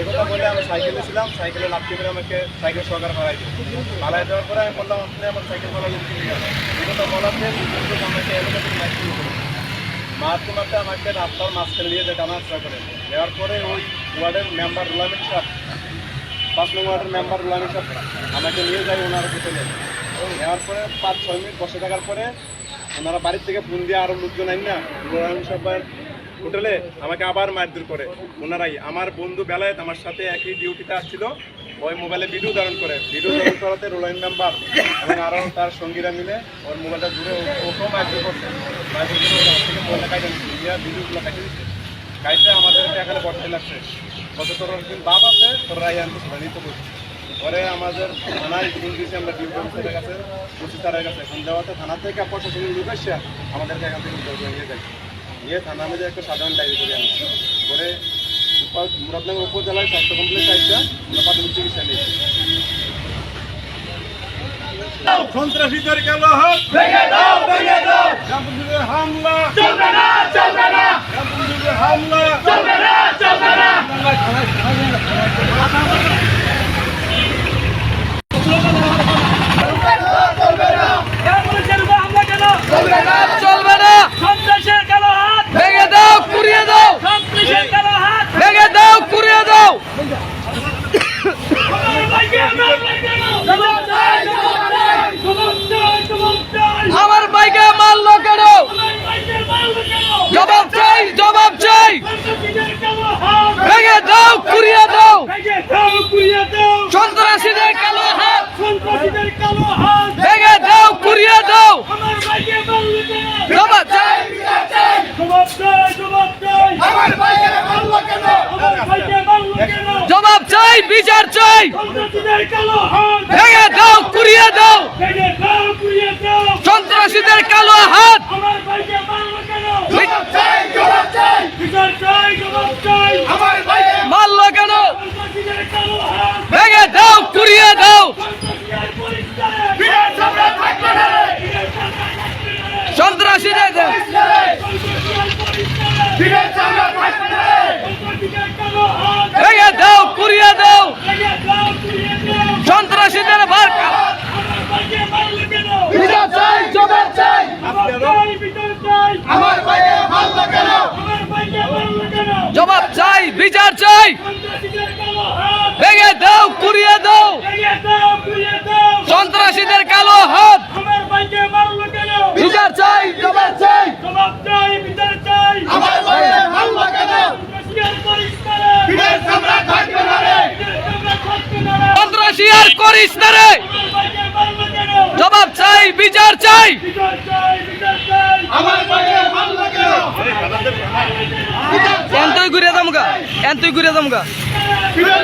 এ কথা বলে আমি সাইকেলে ছিলাম, সাইকেলে লাফতে করে আমাকে সাইকেল সহকার দিই হারাই দেওয়ার পরে আমি বললাম, আপনি আমার সাইকেল মারা লোক কিনে কথা দুজন আমাকে থেকে মাইক শুরু করে আমাকে রাস্তার মাঝখানে নিয়ে যায় টানা আশ্রয় করে। দেওয়ার পরে ওই ওয়ার্ডের মেম্বার রুলামিন সাহেব পাঁচ নম্বর ওয়ার্ডের মেম্বার রুলামিন সাহেব আমাকে নিয়ে যায় ওনার হোটেলে। নেওয়ার পরে পাঁচ, ছয় মিনিট বসে থাকার পরে ওনারা বাড়ির থেকে ফোন দিয়ে আরও লোকজন আইন না রুলামিন সাহেবের হোটেলে আমাকে আবার মারধর করে। ওনারাই, আমার বন্ধু বেলায় আমার সাথে একই ডিউটিতে আসছিল। ওই মোবাইলে ভিডিও ধারণ করে। ভিডিও ধারণ করাতে রোলাইন মেম্বার এবং আরও তার সঙ্গীরা মিলে ওর মোবাইলটা জুড়ে ওকেও মারধর করছে। কাইতে আমাদেরকে এখানে বসতে লাগছে কত বাপ আছে, তোর নিতে বলছে। পরে আমাদের থানায় ফোন দিয়েছি, আমরা কাছে। কাছে থানা থেকে আমাদেরকে এখান থেকে নিয়ে যায়। নিয়ে থানা মধ্যে একটা সাধারণ ডায়েরি করে আনি করে মুরাদনগর উপজেলায় স্বাস্থ্য কমপ্লেক্স আইসা আমরা প্রাথমিক চিকিৎসা নিয়েছি। সন্ত্রাসীদের গেল হাত। হামলা চলবে না চলবে না রামপুরের হামলা চলবে না চলবে না চলবে না চলবে না সন্ত্রাসের কালো হাত ভেঙে দাও কুড়িয়ে দাও সন্ত্রাসের কালো হাত ভেঙে দাও কুড়িয়ে দাও আমার ভাইকে আমার ভাইকে জবাব চাই জবাব চাই জবাব চাই জবাব চাই আমার বাইকে মারলো কেন আমার ভাইকে মারলো কেন জবাব চাই জবাব চাই সন্ত্রাসীদের কালো হাত ভেঙে দাও কুড়িয়ে দাও ভেঙে দাও কুড়িয়ে দাও সন্ত্রাসীদের কালো হাত সন্ত্রাসীদের কালো হাত ভেঙে দাও কুড়িয়ে দাও আমার ভাইকে মারলো কেন জবাব চাই জবাব চাই জবাব চাই আমার বাইকে মারলো কেন? আমার ভাইকে মারলো কেন? জবাব চাই বিচার চাই। সন্ত্রাসীদের কালো হাত। ভেঙে দাও কুড়িয়ে দাও। ভেঙে দাও কুড়িয়ে দাও। সন্ত্রাসীদের কালো হাত। আমার ভাইকে মারলো কেন? জবাব চাই জবাব চাই। বিচার চাই জবাব চাই। আমার বাইকে মারলো কেন সন্ত্রাসীদের কালো হাত ভেঙে দাও কুড়িয়ে দাও সন্ত্রাসীদের পরিষ্কার বীরের সামনে থাকবে না রে। সন্ত্রাসীদের বীরের সামনে থাকবে না রে। ভেঙে দাও কুড়িয়ে দাও। সন্ত্রাসীদের ভার জবাব চাই বিচার চাই ভেঙে দাও কুড়িয়ে দাও সন্ত্রাসীদের কালো হাত বিচার চাই জবাব চাই আমার বাইকে মারলো কেন বীরের সামনে থাকবে না রে। সন্ত্রাসী আর করিস না রে। জবাব চাই, বিচার চাই। আমার বাইকে যাম গা? এনতই ঘুরে দামগা গা? ঘুরে